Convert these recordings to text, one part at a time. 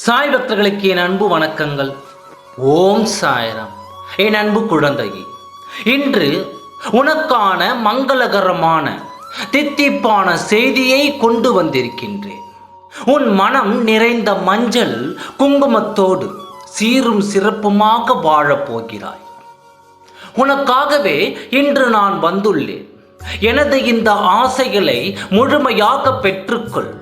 சாய் பக்தர்களுக்கு என் அன்பு வணக்கங்கள். ஓம் சாயரம். என் அன்பு குழந்தையே இன்று உனக்கான மங்களகரமான தித்திப்பான செய்தியை கொண்டு வந்திருக்கின்றேன். உன் மனம் நிறைந்த மஞ்சள் குங்குமத்தோடு சீரும் சிறப்புமாக வாழப்போகிறாய். உனக்காகவே இன்று நான் வந்துள்ளேன். எனது இந்த ஆசைகளை முழுமையாக பெற்றுக்கொள்.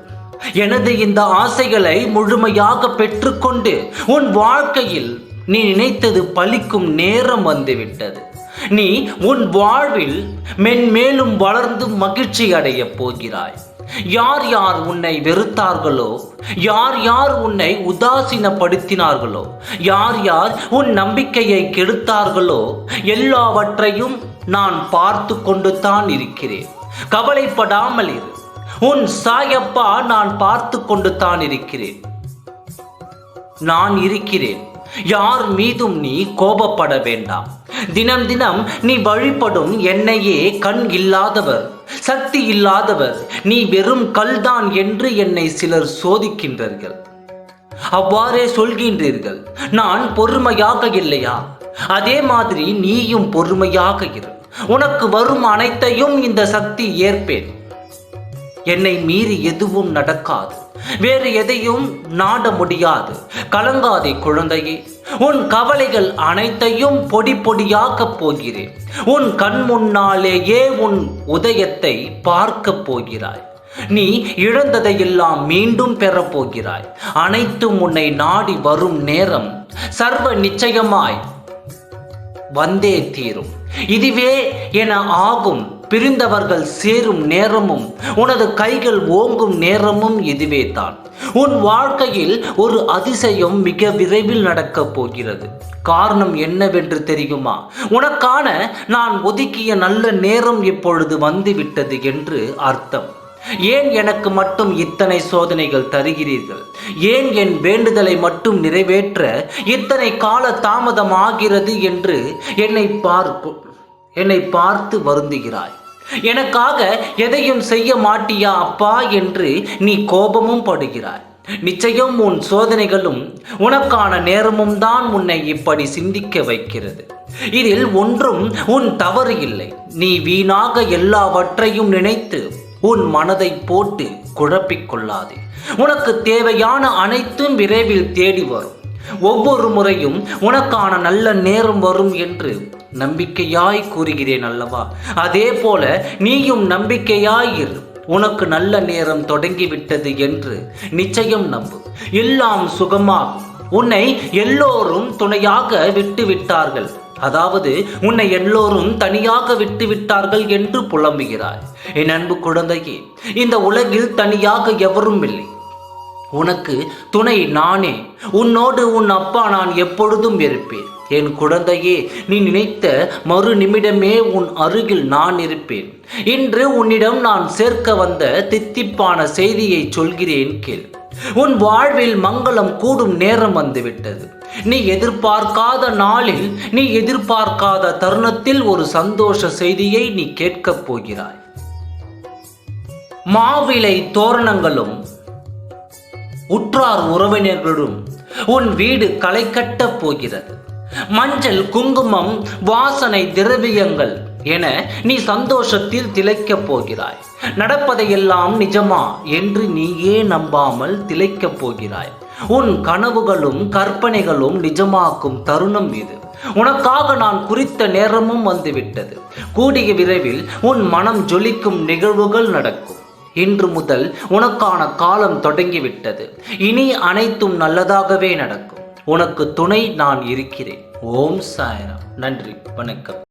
எனது இந்த ஆசைகளை முழுமையாக பெற்றுக்கொண்டு உன் வாழ்க்கையில் நீ நினைத்தது பலிக்கும் நேரம் வந்துவிட்டது. நீ உன் வாழ்வில் மென்மேலும் வளர்ந்து மகிழ்ச்சி அடையப் போகிறாய். யார் யார் உன்னை வெறுத்தார்களோ யார் யார் உன்னை உதாசீனப்படுத்தினார்களோ யார் யார் உன் நம்பிக்கையை கெடுத்தார்களோ எல்லாவற்றையும் நான் பார்த்து கொண்டு தான் இருக்கிறேன். கவலைப்படாமல் இரு உன் சாயப்பா நான் பார்த்து கொண்டு தான் இருக்கிறேன். நான் இருக்கிறேன். யார் மீதும் நீ கோபப்பட வேண்டாம். தினம் தினம் நீ வழிபடும் என்னையே கண் இல்லாதவர் சக்தி இல்லாதவர் நீ வெறும் கல்தான் என்று என்னை சிலர் சோதிக்கின்றார்கள். அவ்வாறே சொல்கின்றீர்கள் நான் பொறுமையாக இல்லையா? அதே மாதிரி நீயும் பொறுமையாக இரு. உனக்கு வரும் அனைத்தையும் இந்த சக்தி ஏற்பேன். என்னை மீறி எதுவும் நடக்காது. வேறு எதையும் நாட முடியாது. கலங்காதே குழந்தையே உன் கவலைகள் அனைத்தையும் பொடி பொடியாக்கப் போகிறேன். உன் கண் முன்னாலேயே உன் உதயத்தை பார்க்கப் போகிறாய். நீ இழந்ததையெல்லாம் மீண்டும் பெற போகிறாய். அனைத்தும் உன்னை நாடி வரும் நேரம் சர்வ நிச்சயமாய் வந்தே தீரும். இதுவே என ஆகும் பிரிந்தவர்கள் சேரும் நேரமும் உனது கைகள் ஓங்கும் நேரமும் இதுவே தான். உன் வாழ்க்கையில் ஒரு அதிசயம் மிக விரைவில் நடக்கப் போகிறது. காரணம் என்னவென்று தெரியுமா? உனக்கான நான் ஒதுக்கிய நல்ல நேரம் இப்பொழுது வந்துவிட்டது என்று அர்த்தம். ஏன் எனக்கு மட்டும் இத்தனை சோதனைகள் தருகிறீர்கள்? ஏன் என் வேண்டுதலை மட்டும் நிறைவேற்ற இத்தனை கால தாமதம் ஆகிறது என்று என்னை பார்க்கும் என்னை பார்த்து வருந்துகிறாய். எனக்காக எதையும் செய்ய மாட்டியா அப்பா என்று நீ கோபமும் படுகிறாய். நிச்சயம் உன் சோதனைகளும் உனக்கான நேரமும் தான் உன்னை இப்படி சிந்திக்க வைக்கிறது. இதில் ஒன்றும் உன் தவறு இல்லை. நீ வீணாக எல்லாவற்றையும் நினைத்து உன் மனதை போட்டு குழப்பிக்கொள்ளாதே உனக்கு தேவையான அனைத்தும் விரைவில் தேடி வரும். ஒவ்வொரு முறையும் உனக்கான நல்ல நேரம் வரும் என்று நம்பிக்கையாய் கூறுகிறேன் அல்லவா? அதே போல நீயும் நம்பிக்கையாயிரு உனக்கு நல்ல நேரம் தொடங்கிவிட்டது என்று நிச்சயம் நம்பு. எல்லாம் சுகமாகும். உன்னை எல்லோரும் துணையாக விட்டு விட்டார்கள் அதாவது உன்னை எல்லோரும் தனியாக விட்டு விட்டார்கள் என்று புலம்புகிறாய். என் அன்பு குழந்தையே இந்த உலகில் தனியாக எவரும் இல்லை. உனக்கு துணை நானே. உன்னோடு உன் அப்பா நான் எப்பொழுதும் இருப்பேன். என் குழந்தையே நீ நினைத்த மறு நிமிடமே உன் அருகில் நான் இருப்பேன். இன்று உன்னிடம் நான் சேர்க்க வந்த தித்திப்பான செய்தியை சொல்கிறேன் கேள். உன் வாழ்வில் மங்களம் கூடும் நேரம் வந்துவிட்டது. நீ எதிர்பார்க்காத நாளில் நீ எதிர்பார்க்காத தருணத்தில் ஒரு சந்தோஷ செய்தியை நீ கேட்கப் போகிறாய். மாவிலை தோரணங்களும் உற்றார் உறவினர்களும் உன் வீடு களை கட்டப் போகிறது. மஞ்சள் குங்குமம் வாசனை திரவியங்கள் என நீ சந்தோஷத்தில் திளைக்கப் போகிறாய். நடப்பதையெல்லாம் நிஜமா என்று நீயே நம்பாமல் திளைக்கப் போகிறாய். உன் கனவுகளும் கற்பனைகளும் நிஜமாக்கும் தருணம் இது. உனக்காக நான் குறித்த நேரமும் வந்துவிட்டது. கூடிய விரைவில் உன் மனம் ஜொலிக்கும் நிகழ்வுகள் நடக்கும். இன்று முதல் உனக்கான காலம் தொடங்கிவிட்டது. இனி அனைத்தும் நல்லதாகவே நடக்கும். உனக்கு துணை நான் இருக்கிறேன். ஓம் சாய்ராம். நன்றி. வணக்கம்.